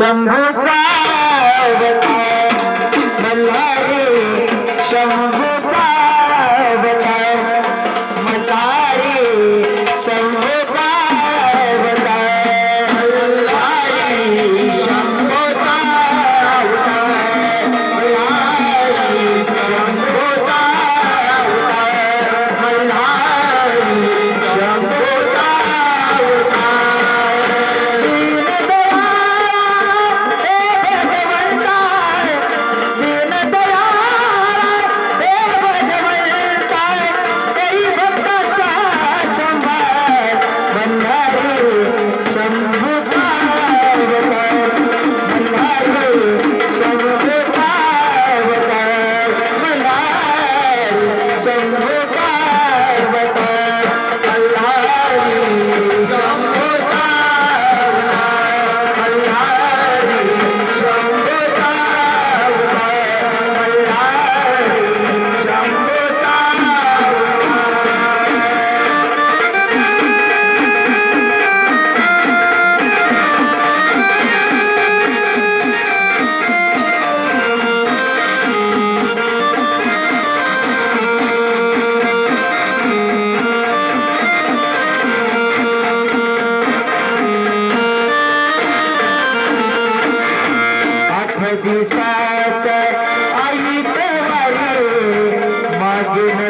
शंभू दिन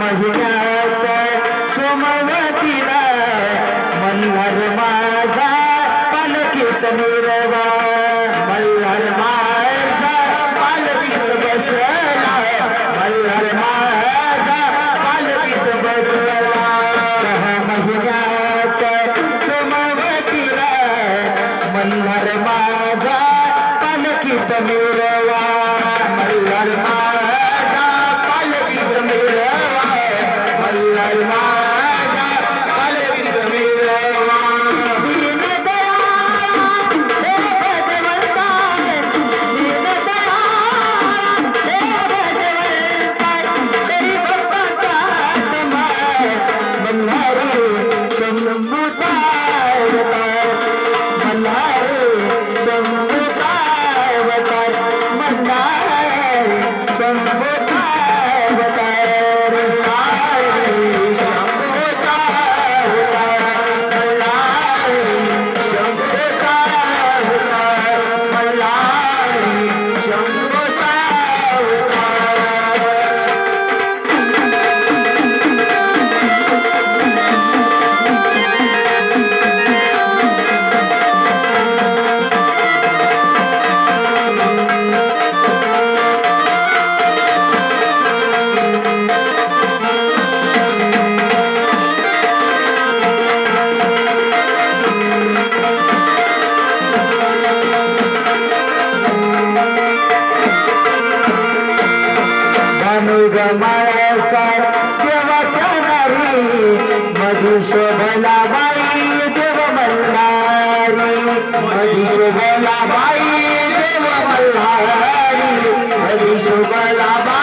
महिला सोमवतीला मल्हार माझा पालखीत मिरवा मल्हार माझा पालखीत बसला. मल्हार माझा पालखीत बसला. महिला सोमवतीला मल्हार माझा पालखीत मिरवा मल्हार माझा Bye.